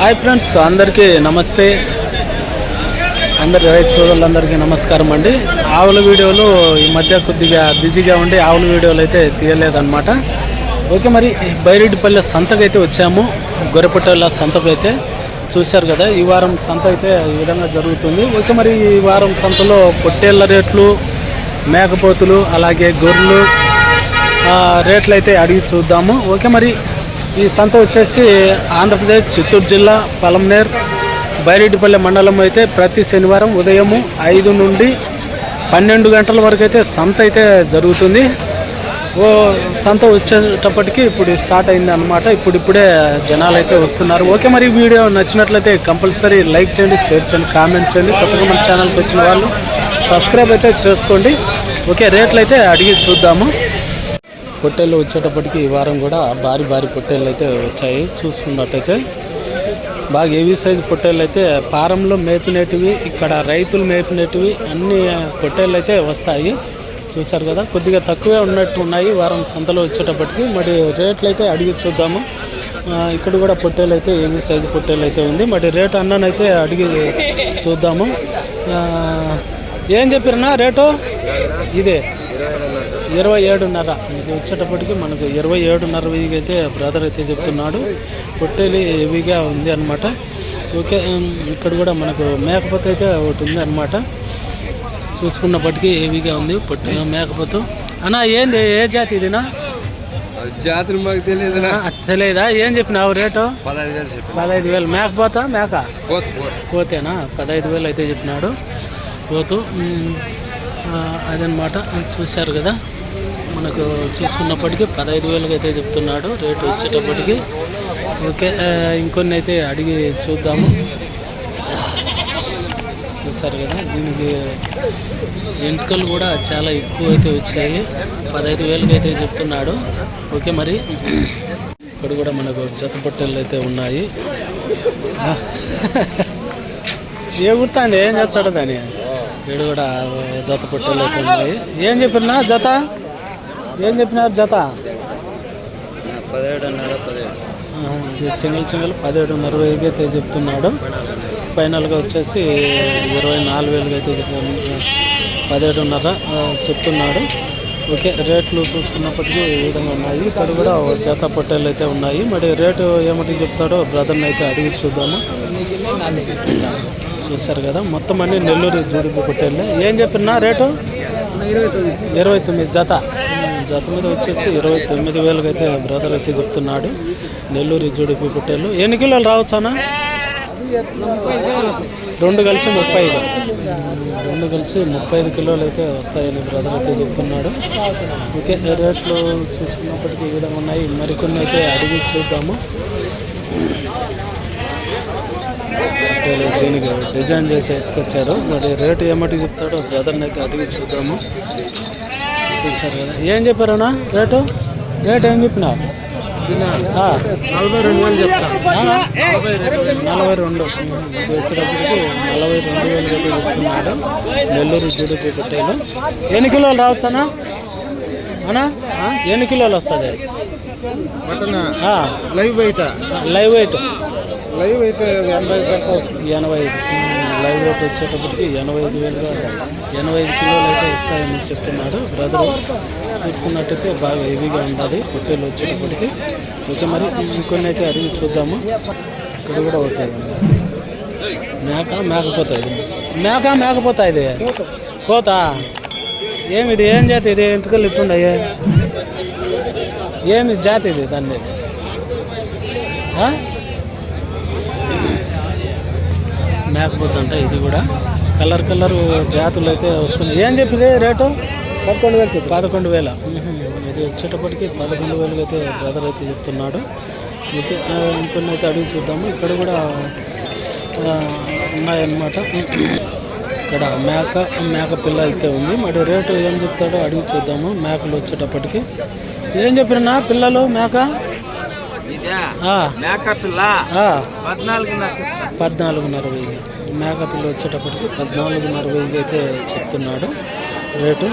Hi friends అందరికీ నమస్తే. అందరి రైతు సోదరులందరికీ నమస్కారం అండి. ఆవుల వీడియోలు ఈ మధ్య కొద్దిగా బిజీగా ఉండి ఆవుల వీడియోలు అయితే తీయలేదన్నమాట. ఓకే మరి బైరెడ్డిపల్లె సంతకు అయితే వచ్చాము. గొర్రెపట్టెల సంతకు అయితే చూశారు కదా ఈ వారం సంత అయితే ఈ విధంగా జరుగుతుంది. ఓకే మరి ఈ వారం సంతలో పొట్టేళ్ళ రేట్లు మేకపోతులు అలాగే గొర్రెలు రేట్లు అయితే అడిగి చూద్దాము. ఓకే మరి ఈ సంత వచ్చేసి ఆంధ్రప్రదేశ్ చిత్తూరు జిల్లా పలంనేర్ బైరెడ్డిపల్లె మండలం అయితే ప్రతి శనివారం ఉదయము ఐదు నుండి పన్నెండు గంటల వరకు అయితే సంత అయితే జరుగుతుంది. ఓ సంత వచ్చేటప్పటికి ఇప్పుడు స్టార్ట్ అయింది అనమాట ఇప్పుడిప్పుడే జనాలు అయితే వస్తున్నారు. ఓకే మరి వీడియో నచ్చినట్లయితే కంపల్సరీ లైక్ చేయండి షేర్ చేయండి కామెంట్ చేయండి. కొత్తగా మన ఛానల్కి వచ్చిన వాళ్ళు సబ్స్క్రైబ్ అయితే చేసుకోండి. ఓకే రేట్లు అయితే అడిగి చూద్దాము. పొట్టేళ్ళు వచ్చేటప్పటికి ఈ వారం కూడా భారీ భారీ పొట్టేళ్ళు అయితే వచ్చాయి. చూసుకున్నట్టయితే బాగా ఏవి సైజు పొట్టేళ్ళు అయితే పారంలో మేపినటివి ఇక్కడ రైతులు మేపినటివి అన్ని పొట్టేళ్ళు అయితే వస్తాయి. చూశారు కదా కొద్దిగా తక్కువే ఉన్నట్టు ఉన్నాయి. వారం సంతలో వచ్చేటప్పటికి మరి రేట్లు అయితే అడిగి చూద్దాము. ఇక్కడ కూడా పొట్టేలు అయితే ఏవి సైజు పొట్టేలు అయితే ఉంది. మరి రేటు అన్ననైతే అడిగి చూద్దాము. ఏం చెప్పారన్నా రేటు? ఇదే. ఇరవై ఏడున్నర. ఇది వచ్చేటప్పటికి మనకు ఇరవై ఏడున్నర వెయ్యికి అయితే బ్రదర్ అయితే చెప్తున్నాడు. పొట్టేలి హెవీగా ఉంది అనమాట ఓకే ఇక్కడ కూడా మనకు మేకపోతే అయితే ఒకటి ఉంది అనమాట చూసుకున్నప్పటికీ హెవీగా ఉంది పొట్టి మేకపోతు అన్న ఏంది ఏ జాతి ఇదినా? జాతర మాకు తెలియదు తెలియదా? ఏం చెప్పినావు రేటు? పదహైదు వేలు మేకపోతా మేక? పోతు పోతేనా? పదహైదు వేలు అయితే చెప్పినాడు. పోతూ అదనమాట చూశారు కదా? మనకు చూసుకున్నప్పటికీ పదహైదు వేలకు అయితే చెప్తున్నాడు రేటు వచ్చేటప్పటికి. ఓకే ఇంకొన్ని అయితే అడిగి చూద్దాము. చూశారు కదా దీనికి ఎంటుకలు కూడా చాలా ఎక్కువ అయితే వచ్చాయి. పదహైదు వేలకు అయితే చెప్తున్నాడు. ఓకే మరి. ఇక్కడ కూడా మనకు జత పొట్టెలు అయితే ఉన్నాయి. ఏ గుర్తాండి ఏం చేస్తాడు దాని? వీడు కూడా జత పొట్టెలు అయితే ఉన్నాయి. ఏం చెప్పినా జత? ఏం చెప్పినారు జత? పదిహేడున్నర పదిహేడు. సింగిల్ సింగిల్ పదిహేడున్నర వేలకి అయితే చెప్తున్నాడు. ఫైనల్గా వచ్చేసి ఇరవై నాలుగు వేలకి అయితే చెప్తున్నాడు పదిహేడున్నర చెప్తున్నాడు. ఓకే రేట్లు చూసుకున్నప్పటికీ ఈ విధంగా ఉన్నాయి. ఇక్కడ కూడా జత పొట్టేళ్ళు అయితే ఉన్నాయి. మరి రేటు ఏమిటి చెప్తాడో బ్రదర్ని అయితే అడిగి చూద్దాము. చూశారు కదా మొత్తం అన్ని నెల్లూరు జూడిపి పొట్టేళ్ళే. ఏం చెప్పినా రేటు? ఇరవై తొమ్మిది జత. జత మీద వచ్చేసి ఇరవై తొమ్మిది వేలకు అయితే బ్రదర్ అయితే చెప్తున్నాడు. నెల్లూరు జుడిపి పుట్టేళ్ళు ఎన్ని కిలోలు రావచ్చానా రెండు కలిసి ముప్పై ఐదు. రెండు కలిసి ముప్పై ఐదు కిలోలు అయితే వస్తాయని బ్రదర్ అయితే చెప్తున్నాడు. ఓకే రేట్లు చూసుకున్నప్పటికీ ఈ విధంగా ఉన్నాయి. మరికొన్ని అయితే అడిగి చూద్దాము. దీనికి డిజైన్ చేసి ఎత్తుకొచ్చారు. మరి రేటు ఏమటి చెప్తాడో బ్రదర్ని అయితే అడిగి చూద్దాము. చూసారు కదా. ఏం చెప్పారన్నా రేటు? రేటు ఏం చెప్పినావు. నలభై రెండు వేలు చెప్తా ఆ? నలభై రెండు. వచ్చేటప్పటికి నలభై రెండు. వేలు చెప్తున్నాడు నెల్లూరు జుడిపి పొట్టేలు. ఎన్ని కిలోలు రావచ్చు అన్నా? అన్నా? ఎన్ని కిలోలు వస్తుంది? లైవ్ బయట లైవ్ వెయిట్. లైవ్ అయితే ఎనభై ఎనభై ఐదు. లైవ్ వచ్చేటప్పటికి ఎనభై ఐదు వేలుగా ఎనభై ఐదు కిలోలు అయితే వస్తాయని చెప్తున్నాడు బ్రదర్ చూసుకున్నట్టయితే బాగా హెవీగా ఉంటుంది పొట్టేలు వచ్చేటప్పటికి. ఓకే మరి ఇంకొన్ని అయితే అడిగి చూద్దాము. ఇక్కడ కూడా ఒకటి. మేక మేకపోతా ఇది మేక మేకపోతా ఇది పోతా. ఏమిది? ఏం జాతి ఇది? ఎంటుకలు ఇట్టుండయి ఏమి జాతి ఇది దాన్ని? మేకపోతే అంట ఇది కూడా. కలర్ కలర్ జాతులు అయితే వస్తున్నాయి. ఏం చెప్పి రేటు? పదకొండు వేలు పదకొండు వేల. ఇది వచ్చేటప్పటికి పదకొండు వేలకు అయితే బ్రదర్ అయితే చెప్తున్నాడు. అయితే ఆ, ఇంకొన్ని అయితే అడిగి చూద్దాము. ఇక్కడ కూడా ఉన్నాయన్నమాట. ఇక్కడ మేక మేక పిల్ల అయితే ఉంది. మరి రేటు ఏం చెప్తాడో అడిగి చూద్దాము. మేకలు వచ్చేటప్పటికి. ఏం చెప్పినా పిల్లలు? మేక. పద్నాలుగున్నర వెయ్యి. మేకపిల్ల వచ్చేటప్పటికి పద్నాలుగున్నర వెయ్యి అయితే చెప్తున్నాడు. రేటు.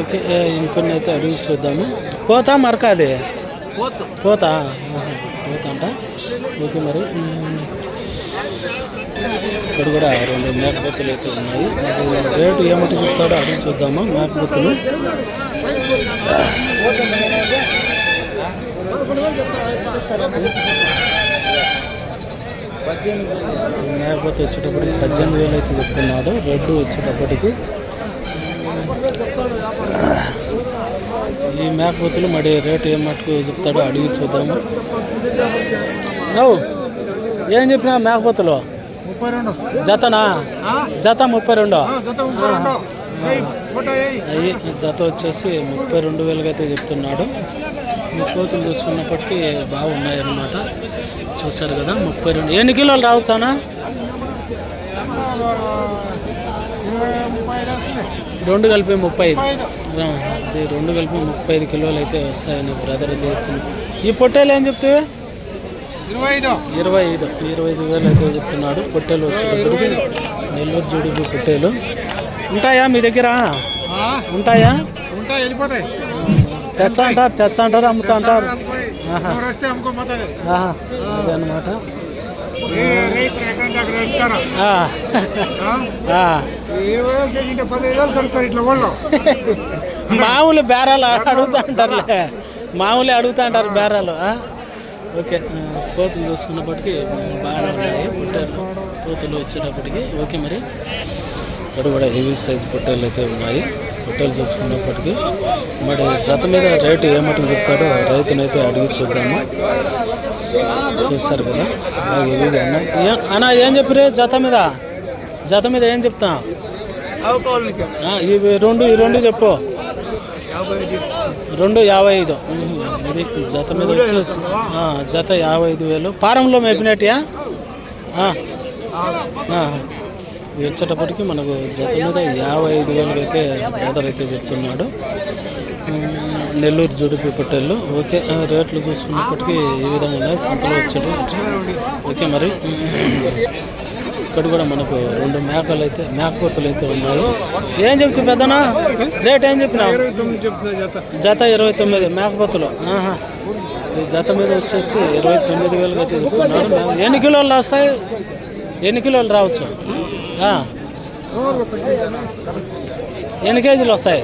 ఓకే ఇంకొన్ని అయితే అడిగి చూద్దాము. పోతా మరక అది? పోతు. పోతా? ఆహా, పోతా అంట ఓకే మరి. ఇక్కడ కూడా రెండు మేకపోతులు అయితే ఉన్నాయి. అది రేటు ఏమిటి చెప్తాడో అడిగి చూద్దాము. మేకపోతులు మేకపోతే వచ్చేటప్పటికి పద్దెనిమిది వేలు అయితే చెప్తున్నాడు. రెడ్ వచ్చేటప్పటికి ఈ మేకపోతులు మరి రేటు ఏం మటుకు చెప్తాడో అడిగి చూద్దాము. నవ్వు ఏం చెప్పినా మేకపోతులు ముప్పై రెండు. జతనా? జత ముప్పై రెండు. జత వచ్చేసి ముప్పై రెండు వేలుగా అయితే చెప్తున్నాడు. కోతులు చూసుకున్నప్పటికీ బాగున్నాయి అన్నమాట చూశారు కదా ముప్పై రెండు. ఎన్ని కిలోలు రావచ్చానా రెండు కలిపి ముప్పై ఐదు. అది రెండు కలిపి ముప్పై ఐదు కిలోలు అయితే వస్తాయని బ్రదర్ చెప్తున్నాడు. ఈ పొట్టేలు ఏం చెప్తే ఇరవై ఐదు. ఇరవై ఐదు ఇరవై ఐదు వేలు అయితే చెప్తున్నాడు. పొట్టేలు వచ్చేటప్పటికి నెల్లూరు జుడిపి పొట్టేలు. ఉంటాయా మీ దగ్గర? ఉంటాయా? ఉంటాయి వెళ్ళిపోతాయి. తెచ్చా అంటారు తెచ్చా అంటారు అమ్ముతా అంటారు అదే అనమాట మామూలు బేరాలు అడుగుతా అంటారులే. మామూలు అడుగుతా అంటారు బేరాలు ఆ? ఓకే కోతులు చూసుకున్నప్పటికీ బాగానే ఉన్నాయి పొట్టేలు కోతులు వచ్చేటప్పటికి. ఓకే మరి. ఇక్కడ కూడా హెవీ సైజ్ పొట్టేలు అయితే ఉన్నాయి. పొట్టేలు చూసుకున్నప్పటికీ మరి జత మీద రేటు ఏమటుకు చెప్తాడో రైతునైతే అడిగి చూద్దాము. చూస్తారు కదా? అలాగే హెవీగా అన్న. ఏ- అన్నా ఏం చెప్పిరే జత మీద? జత మీద ఏం చెప్తా? ఇవి రెండు ఈ రెండు చెప్పు. రెండు యాభై ఐదు. ఇది జత మీద వచ్చేసి జత యాభై ఐదు వేలు. ఫారంలో మేపినట్టుయా ఇవి వచ్చేటప్పటికి మనకు జత మీద యాభై ఐదు వేలు అయితే బ్రదర్ అయితే చెప్తున్నాడు నెల్లూరు జుడిపి పొట్టేళ్ళు. ఓకే రేట్లు చూసుకున్నప్పటికీ ఈ విధంగా ఉన్నాయి. సంతలో వచ్చాడు ఓకే మరి. ఇక్కడ కూడా మనకు రెండు మేకలు అయితే మేకపోతులు అయితే ఉన్నాయి. ఏం చెప్తే పెద్దనా? రేట్ ఏం చెప్పినావు? జత ఇరవై తొమ్మిది మేకపోతులు ఆహా. ఈ జత మీద వచ్చేసి ఇరవై తొమ్మిది వేలుగా అయితే చెప్తున్నాడు ఎన్ని కిలోలు వస్తాయి? ఎన్ని కిలోలు రావచ్చు? ఎన్ని కేజీలు వస్తాయి?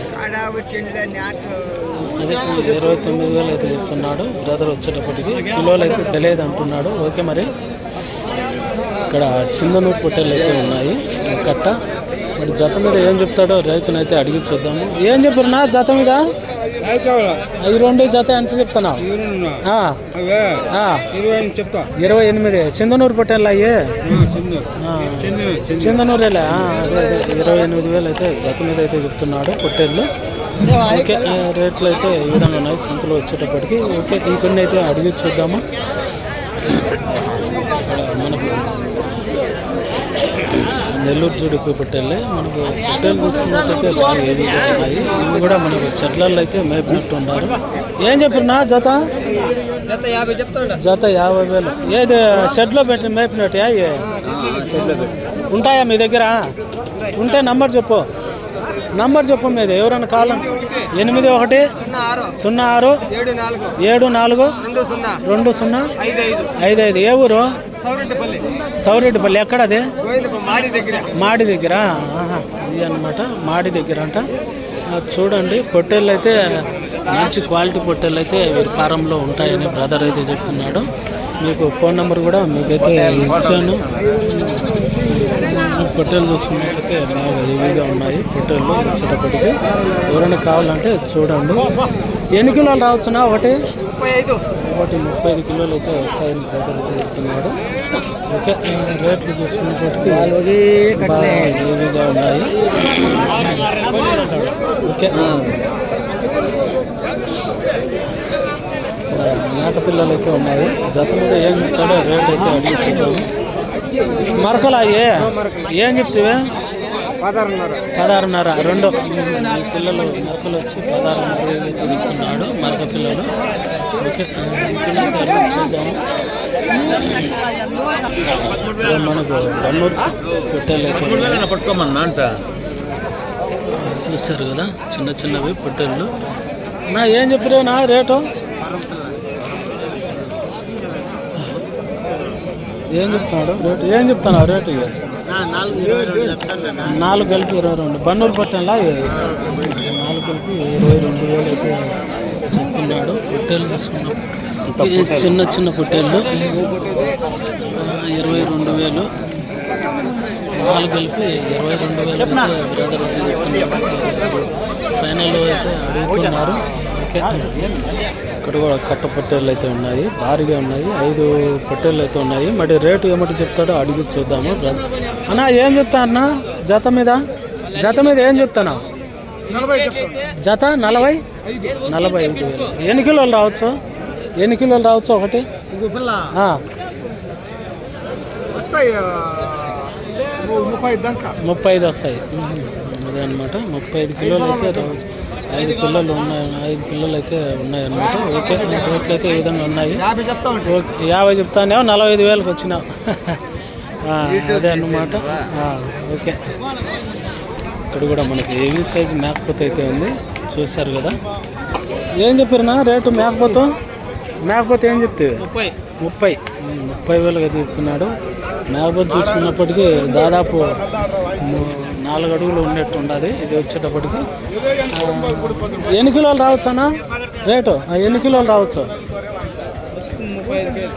ఇరవై తొమ్మిది వేలు అయితే చెప్తున్నాడు. బ్రదర్ వచ్చేటప్పటికి కిలోలు అయితే తెలియదు అంటున్నాడు. ఓకే మరి. ఇక్కడ చిందనూరు పొట్టెలు అయితే ఉన్నాయి. కట్ట. మరి జత మీద ఏం చెప్తాడో రైతునైతే అడిగి చూద్దాము. ఏం చెప్పారు నా జత మీద? అవి రెండు జత ఎంత ఆ, ఇరవై ఎనిమిది. చిందనూరు పొట్టేలు అయ్యే? చిందనూరేలే. ఇరవై ఎనిమిది వేలు అయితే జత మీద అయితే చెప్తున్నాడు పొట్టేళ్ళు. ఓకే రేట్లు అయితే ఈ విధంగా ఉన్నాయి. సంతలో వచ్చేటప్పటికి. ఓకే ఇంకొన్ని అయితే అడిగి చూద్దాము ఇక్కడ మనకు నెల్లూరు జుడిపి పొట్టేళ్ళే మనకు పొట్టేలు చూసుకున్నట్లయితే బాగా హెవీగా ఉన్నాయి. ఇవి కూడా మనకు చెట్లలో అయితే మేపినట్టు ఉన్నారు. ఏం చెప్పినా జత? జత యాభై చెప్తా జత యాభై వేలు. ఏది షెడ్లో పెట్టి మేపినట్టు ఉంటాయా మీ దగ్గర? ఉంటే నంబర్ చెప్పు. నంబర్ చెప్పు మీది. ఎవరైనా కావాలని ఎనిమిది ఒకటి. సున్నా ఆరు. ఏడు నాలుగు. రెండు సున్నా. రెండు సున్నా. ఐదు ఐదు. ఏ ఊరు? సౌరెడ్డిపల్లి. ఎక్కడది గోవిందపల్లి మాడి దగ్గర. మాడి దగ్గర ఆహా, ఇది అనమాట మాడి దగ్గర అంట. చూడండి పొట్టేళ్ళు అయితే మంచి క్వాలిటీ పొట్టేళ్ళు అయితే ఫారంలో ఉంటాయని బ్రదర్ అయితే చెప్తున్నాడు. మీకు ఫోన్ నెంబర్ కూడా మీకైతే ఇచ్చాను. పొట్టేలు చూసుకున్నట్టయితే బాగా హెవీగా ఉన్నాయి పొట్టేళ్ళు వచ్చేటప్పటికి. ఎవరైనా కావాలంటే చూడండి. ఎన్ని కిలోలు రావచ్చునా ఒకటి? ఒకటి ముప్పై ఐదు కిలోలు అయితే వస్తాయని అయితే చెప్తున్నాడు. ఓకే రేట్లు చూసుకున్నప్పటికీ బాగా హెవీగా ఉన్నాయి. ఓకే. మేక పిల్లలు అయితే ఉన్నాయి. జత మీద ఏం చెప్తాడో రేట్ అయితే అడిగి చూద్దాము మరకలు అయ్యే ఏం చెప్తావే? పదహారున్నర. పదహారున్నర రెండు. పిల్లలు మరకలు వచ్చి పదహారున్నర మరక పిల్లలు. మనకు. పట్టుకోమన్నా అంట. చూశారు కదా చిన్న చిన్నవి పొట్టేళ్ళు. నా ఏం చెప్పారు నా రేటు? ఏం చెప్తున్నాడు? రేటు? ఏం చెప్తున్నావు రేటు ఇవి? నాలుగు కలిపి ఇరవై రెండు. బన్నూరు పట్టణంలా? నాలుగు కలిపి ఇరవై రెండు వేలు అయితే చెప్తున్నాడు పొట్టేలు తీసుకున్నాం. చిన్న చిన్న పొట్టేళ్ళు. ఇరవై రెండు వేలు. నాలుగు కలిపి ఇరవై రెండు వేలు బ్రదర్ అయితే చెప్తున్నాడు ఫైనల్ అయితే అడుగుతున్నారు. ఓకే. ఇక్కడ కూడా కట్ట పొట్టేళ్ళు అయితే ఉన్నాయి. భారీగా ఉన్నాయి. ఐదు పొట్టేళ్ళు అయితే ఉన్నాయి. మరి రేటు ఏమిటి చెప్తాడో అడిగి చూద్దాము అన్నా ఏం చెప్తా అన్న? జత మీద? జత మీద ఏం చెప్తానా. జత నలభై? నలభై ఐదు వేలు. ఎన్ని కిలోలు రావచ్చు? ఎన్ని కిలోలు రావచ్చు ఒకటి? ముప్పై ఐదు వస్తాయి. అదే అనమాట ముప్పై ఐదు కిలోలు అయితే రావచ్చు. ఐదు పిల్లలు ఉన్నాయి. ఐదు పిల్లలు అయితే ఉన్నాయి అనమాట ఓకే. రేట్లు అయితే ఈ విధంగా ఉన్నాయి. యాభై చెప్తానేమో నలభై ఐదు వేలకు వచ్చినావు. అదే అన్నమాట. ఓకే. ఇక్కడ కూడా మనకి ఏవి సైజ్ మేకపోతే అయితే ఉంది. చూశారు కదా? ఏం చెప్పారునా రేటు మేకపోతే? మేకపోతే ఏం చెప్తే? ముప్పై. ముప్పై. ముప్పై వేలుగా చెప్తున్నాడు. మేకపోతే చూసుకున్నప్పటికీ దాదాపు నాలుగు అడుగులు ఉన్నట్టు ఉండదు. ఇది వచ్చేటప్పటికి. ఎన్ని కిలోలు రావచ్చు అన్న? రేటు? ఆ, ఎన్ని కిలోలు రావచ్చు?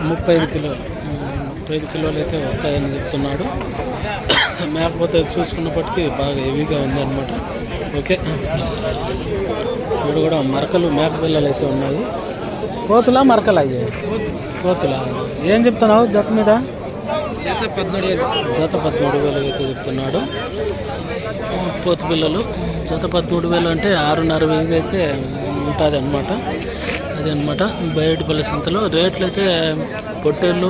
ముప్పై ఐదు కిలోలు. ఉమ్, ముప్పై ఐదు కిలోలు అయితే వస్తాయని చెప్తున్నాడు. మేకపోతే చూసుకున్నప్పటికీ బాగా హెవీగా ఉందన్నమాట. ఓకే. ఇక్కడ కూడా మరకలు మేక పిల్లలు అయితే ఉన్నాయి. పోతులా మరకలు అయ్యాయి? పోతులా ఏం చెప్తున్నావు జత మీద? చేత పద్మూడు జత పదమూడు వేలు అయితే చెప్తున్నాడు. పోతు పిల్లలు. జత పదమూడు వేలు అంటే ఆరున్నర వేలు అయితే ఉంటుంది అనమాట అది అనమాట బయటపల్లి సంతలో రేట్లు అయితే పొట్టేళ్ళు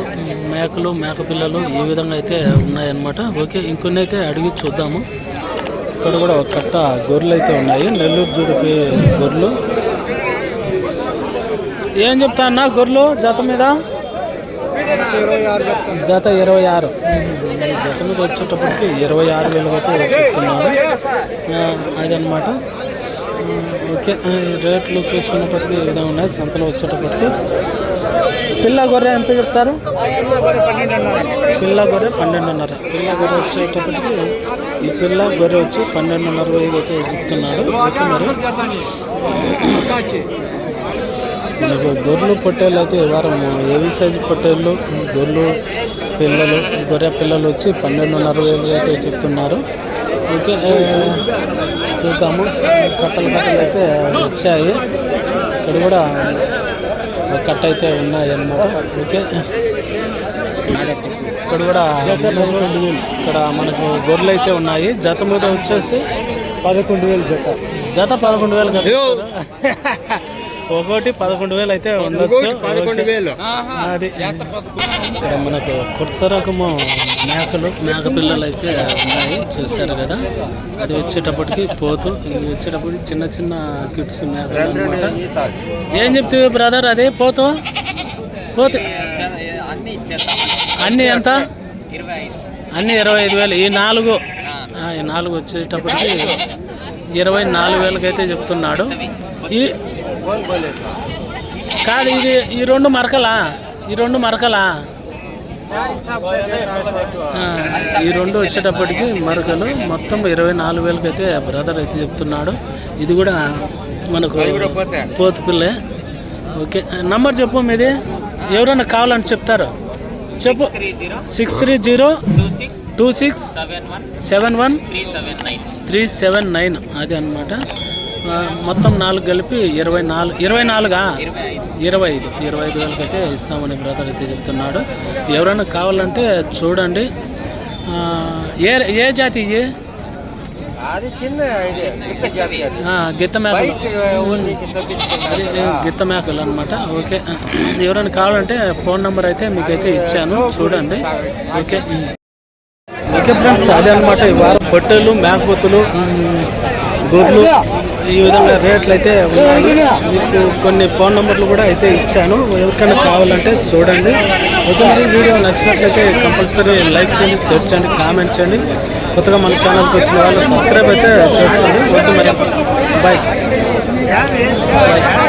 మేకలు మేక పిల్లలు ఈ విధంగా అయితే ఉన్నాయన్నమాట ఓకే ఇంకొన్ని అయితే అడిగి చూద్దాము. ఇక్కడ కూడా ఒక కట్ట గొర్రెలు అయితే ఉన్నాయి. నెల్లూరు జూడిపి గొర్రెలు. ఏం చెప్తా అన్న గొర్రెలు జత మీద? జత ఇరవై ఆరు. జత మీద వచ్చేటప్పటికి ఇరవై ఆరు వేలు అయితే చెప్తున్నారు. ఆ, అదనమాట ఓకే. రేట్లు చూసుకున్నప్పటికీ ఈ విధంగా ఉన్నాయి. సంతలో వచ్చేటప్పటికి. పిల్ల గొర్రె ఎంత చెప్తారు? పన్నెండు పిల్ల గొర్రె పన్నెండున్నర. పిల్ల గొర్రె వచ్చేటప్పటికి ఈ పిల్ల గొర్రె వచ్చి పన్నెండున్నర వేలు అయితే చెప్తున్నాడు మరి. గొర్రెలు పొట్టేళ్ళు అయితే వారం ఏవి సైజు పొట్టేళ్ళు? గొర్రెలు పిల్లలు గొర్రె పిల్లలు వచ్చి పన్నెండున్నర వేలు అయితే చెప్తున్నారు. ఓకే చూద్దాము. కట్టలు కట్టలు అయితే వచ్చాయి. ఇక్కడ కూడా కట్ట అయితే ఉన్నాయన్నమాట. ఓకే. ఇక్కడ కూడా ఇక్కడ మనకు గొర్రెలు అయితే ఉన్నాయి. జత మీద వచ్చేసి పదకొండు వేలు జత. జత పదకొండు వేలు ఒక్కోటి పదకొండు వేలు అయితే ఉండొచ్చు. పదకొండు వేలు. అది ఇక్కడ మనకు కొత్త రకము మేకలు మేక పిల్లలు అయితే ఉన్నాయి. చూశారు కదా? అది వచ్చేటప్పటికి పోతు ఇది వచ్చేటప్పటికి చిన్న చిన్న కిడ్స్ మేకలు అనమాట ఏం చెప్తే బ్రదర్ అది పోతు? పోతు అన్నీ ఎంత? అన్నీ ఇరవై ఐదు వేలు. ఈ నాలుగు? ఈ నాలుగు వచ్చేటప్పటికి ఇరవై నాలుగు వేలకి అయితే చెప్తున్నాడు. ఈ కాదు ఇది ఈ రెండు మరకలా? ఈ రెండు మరకలా? ఈ రెండు వచ్చేటప్పటికి మరకలు మొత్తం ఇరవై నాలుగు వేలకి అయితే బ్రదర్ అయితే చెప్తున్నాడు. ఇది కూడా మనకు పోతు. పిల్లే. ఓకే. నంబర్ చెప్పు మీది. ఎవరైనా కావాలని చెప్తారు. చెప్పు. Six three zero two six seven one three seven nine అది అనమాట మొత్తం నాలుగు కలిపి ఇరవై నాలుగు ఇరవై నాలుగా? ఇరవై ఐదు. ఇరవై ఐదు వేలకి అయితే ఇస్తామని బ్రదర్ అయితే చెప్తున్నాడు. ఎవరైనా కావాలంటే చూడండి. ఏ ఏ జాతి ఇవి అది చిన్న ఇది గిత్త జాతి అది. ఆ, గిత్త మేకలు. గిత్త అనమాట ఓకే. ఎవరైనా కావాలంటే ఫోన్ నెంబర్ అయితే మీకైతే ఇచ్చాను. చూడండి. ఓకే. ఓకే ఫ్రెండ్స్ అదే అనమాట ఈ వారం పొట్టెలు మేకపోతులు గొర్రెలు ఈ విధంగా రేట్లు అయితే ఉన్నాయి. మీకు కొన్ని ఫోన్ నెంబర్లు కూడా అయితే ఇచ్చాను. ఎవరికైనా కావాలంటే చూడండి. ఓకే మరి వీడియో నచ్చినట్లయితే కంపల్సరీ లైక్ చేయండి షేర్ చేయండి కామెంట్ చేయండి. కొత్తగా మన ఛానల్కి వచ్చిన వాళ్ళు సబ్స్క్రైబ్ అయితే చేసుకోండి. ఓకే మరి. Bye bye